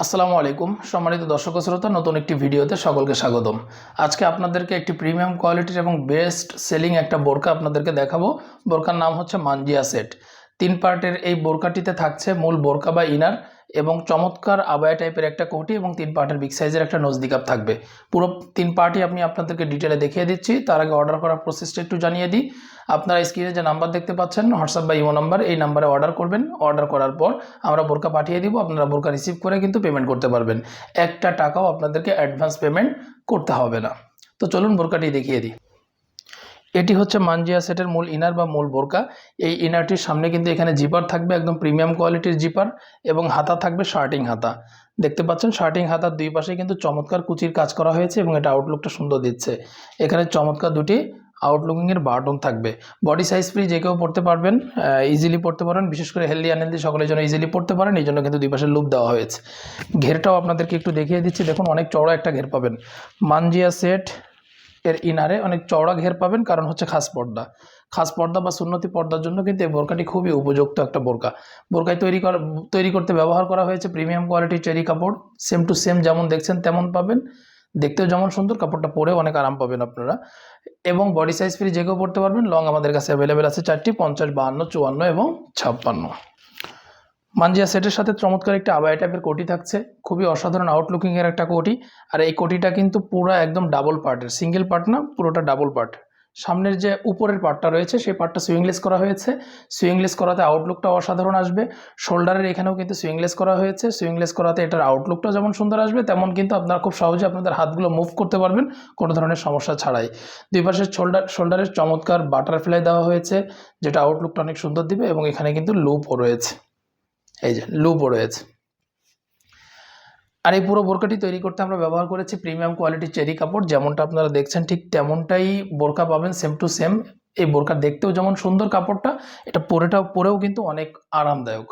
আসসালামু আলাইকুম। সম্মানিত দর্শক শ্রোতা, নতুন একটি ভিডিওতে সকলকে স্বাগতম। আজকে আপনাদেরকে একটি প্রিমিয়াম কোয়ালিটির এবং বেস্ট সেলিং একটা বোরকা আপনাদেরকে দেখাবো। বোরকার নাম হচ্ছে মানজিয়া সেট। তিন পার্টের এই বোরকাটিতে থাকছে মূল বোরকা বা ইনার। এবং চমৎকার আবায়া টাইপের একটা কোটি এবং তিন পার্টের বিগ সাইজের একটা নজদি কাপ থাকবে। পুরো তিন পার্টই আমি আপনাদেরকে ডিটেলে দেখিয়ে দিচ্ছি। তার আগে অর্ডার করার প্রসেসটা একটু জানিয়ে দিই। আপনারা স্ক্রিনে যে নাম্বার দেখতে পাচ্ছেন হোয়াটসঅ্যাপ বা ইমো নাম্বার এই নাম্বারে অর্ডার করবেন। অর্ডার করার পর আমরা বোরকা পাঠিয়ে দিব। আপনারা বোরকা রিসিভ করে কিন্তু পেমেন্ট করতে পারবেন। একটা টাকাও আপনাদেরকে অ্যাডভান্স পেমেন্ট করতে হবে না। তো চলুন বোরকাটি দেখিয়ে দিই। এটি হচ্ছে মানজিয়া সেটের মূল ইনার বা মূল বোরকা। এই ইনারটির সামনে কিন্তু এখানে জিপার থাকবে, একদম প্রিমিয়াম কোয়ালিটির জিপার এবং হাতা থাকবে শার্টিং হাতা। দেখতে পাচ্ছেন শার্টিং হাতার দুই পাশে কিন্তু চমৎকার কুচির কাজ করা হয়েছে এবং এটা আউটলুকটা সুন্দর দিচ্ছে। এখানে চমৎকার দুটি আউটলুকিংয়ের বাটন থাকবে। বডি সাইজ ফ্রি যে কেউ পড়তে পারবেন ইজিলি পড়তে পারেন, বিশেষ করে হেলদি আনহেলদি সকলের জন্য ইজিলি পড়তে পারেন, এই জন্য কিন্তু দুই পাশে লুপ দেওয়া হয়েছে। ঘেরটাও আপনাদেরকে একটু দেখিয়ে দিচ্ছি। দেখুন, অনেক চড়া একটা ঘের পাবেন। মানজিয়া সেট এর ইনারে অনেক চওড়া ঘের পাবেন, কারণ হচ্ছে খাস পর্দা। খাস পর্দা বা সুন্নতি পর্দার জন্য কিন্তু এই বোরকাটি খুবই উপযুক্ত একটা বোরকা বোরকায় তৈরি করা, তৈরি করতে ব্যবহার করা হয়েছে প্রিমিয়াম কোয়ালিটির চেরি কাপড় সেম টু সেম যেমন দেখছেন তেমন পাবেন। দেখতেও যেমন সুন্দর, কাপড়টা পরেও অনেক আরাম পাবেন আপনারা। এবং বডি সাইজ ফ্রি যে কেউ পড়তে পারবেন লং আমাদের কাছে অ্যাভেলেবেল আছে চারটি, পঞ্চাশ, বাহান্ন, চুয়ান্ন এবং ছাপ্পান্ন। মানজিয়া সেটের সাথে চমৎকার একটা আবায়া টাইপের কোটি থাকছে। খুবই অসাধারণ আউটলুকিংয়ের একটা কোটি। আর এই কোটিটা কিন্তু পুরো একদম ডাবল পার্টের সিঙ্গেল পার্ট না, পুরোটা ডাবল পার্ট সামনের যে উপরের পার্টটা রয়েছে, সেই পার্টটা সুইংলেস করা হয়েছে। সুইংলেস করাতে আউটলুকটা অসাধারণ আসবে। শোল্ডারের এখানেও কিন্তু সুইংলেস করা হয়েছে। সুইংলেস করাতে এটার আউটলুকটা যেমন সুন্দর আসবে, তেমন কিন্তু আপনারা খুব সহজে আপনাদের হাতগুলো মুভ করতে পারবেন, কোনো ধরনের সমস্যা ছাড়াই। দুই পাশে শোল্ডার শোল্ডারের চমৎকার বাটারফ্লাই দেওয়া হয়েছে, যেটা আউটলুকটা অনেক সুন্দর দিবে এবং এখানে কিন্তু লুপও রয়েছে। এই যে লুপও রয়েছে। আর এই পুরো বোরকাটি তৈরি করতে আমরা ব্যবহার করেছি প্রিমিয়াম কোয়ালিটির চেরি কাপড়। যেমনটা আপনারা দেখছেন ঠিক তেমনটাই বোরকা পাবেন সেম টু সেম এই বোরকা দেখতেও যেমন সুন্দর কাপড়টা, এটা পরেটাও, পরেও কিন্তু অনেক আরামদায়ক।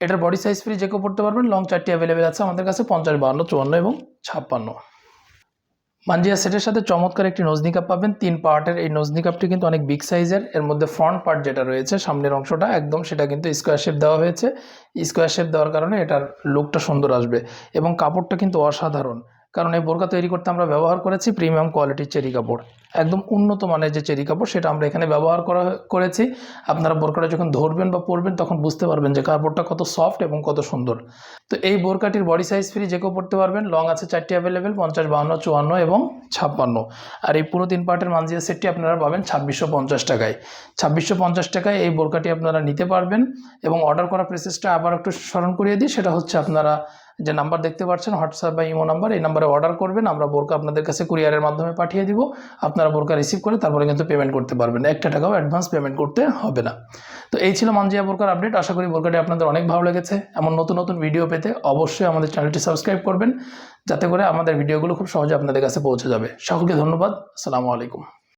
এটার বডি সাইজ ফ্রি যে কেউ পড়তে পারবেন লং চারটি অ্যাভেলেবেল আছে আমাদের কাছে, পঞ্চাশ, বাহান্ন, চুয়ান্ন এবং ছাপ্পান্ন। মানজিয়া সেটের সাথে চমৎকার একটি নজনি কাপ পাবেন। তিন পার্টের এই নজনি কাপটি কিন্তু অনেক বিগ সাইজের এর মধ্যে ফ্রন্ট পার্ট যেটা রয়েছে, সামনের অংশটা একদম সেটা কিন্তু স্কোয়ার শেপ দেওয়া হয়েছে। স্কোয়ার শেপ দেওয়ার কারণে এটার লুকটা সুন্দর আসবে এবং কাপড়টা কিন্তু অসাধারণ। কারণ এই বোরকা তৈরি করতে আমরা ব্যবহার করেছি প্রিমিয়াম কোয়ালিটির চেরি কাপড়। একদম উন্নত মানের যে চেরি কাপড়, সেটা আমরা এখানে ব্যবহার করা করেছি। আপনারা বোরকাটা যখন ধরবেন বা পরবেন, তখন বুঝতে পারবেন যে কাপড়টা কত সফট এবং কত সুন্দর। তো এই বোরকাটির বডি সাইজ ফ্রি যে কেউ পড়তে পারবেন লং আছে চারটি অ্যাভেলেবেল পঞ্চাশ, বাহান্ন, চুয়ান্ন এবং ছাপ্পান্ন। আর এই পুরো তিন পার্টের মানজিয়া সেটটি আপনারা পাবেন ছাব্বিশশো পঞ্চাশ টাকায়। ছাব্বিশশো পঞ্চাশ টাকায় এই বোরকাটি আপনারা নিতে পারবেন এবং অর্ডার করা প্রসেসটা আবার একটু স্মরণ করিয়ে দিই, সেটা হচ্ছে আপনারা যে নাম্বার দেখতে পাচ্ছেন, হোয়াটসঅ্যাপ বা ইমো নাম্বার, এই নাম্বারে অর্ডার করবেন, আমরা বোরকা আপনাদের কাছে কুরিয়ারের মাধ্যমে পাঠিয়ে দিব। আপনারা বোরকা রিসিভ করে তারপরে কিন্তু পেমেন্ট করতে পারবেন। একটা টাকাও অ্যাডভান্স পেমেন্ট করতে হবে না। তো এই ছিল মানজিয়া বোরকার আপডেট আশা করি বোরকাটি আপনাদের অনেক ভালো লেগেছে। এমন নতুন নতুন ভিডিও পেতে অবশ্যই আমাদের চ্যানেলটি সাবস্ক্রাইব করবেন। যাতে করে আমাদের ভিডিওগুলো খুব সহজে আপনাদের কাছে পৌঁছে যাবে। সকলকে ধন্যবাদ। আসসালামু আলাইকুম।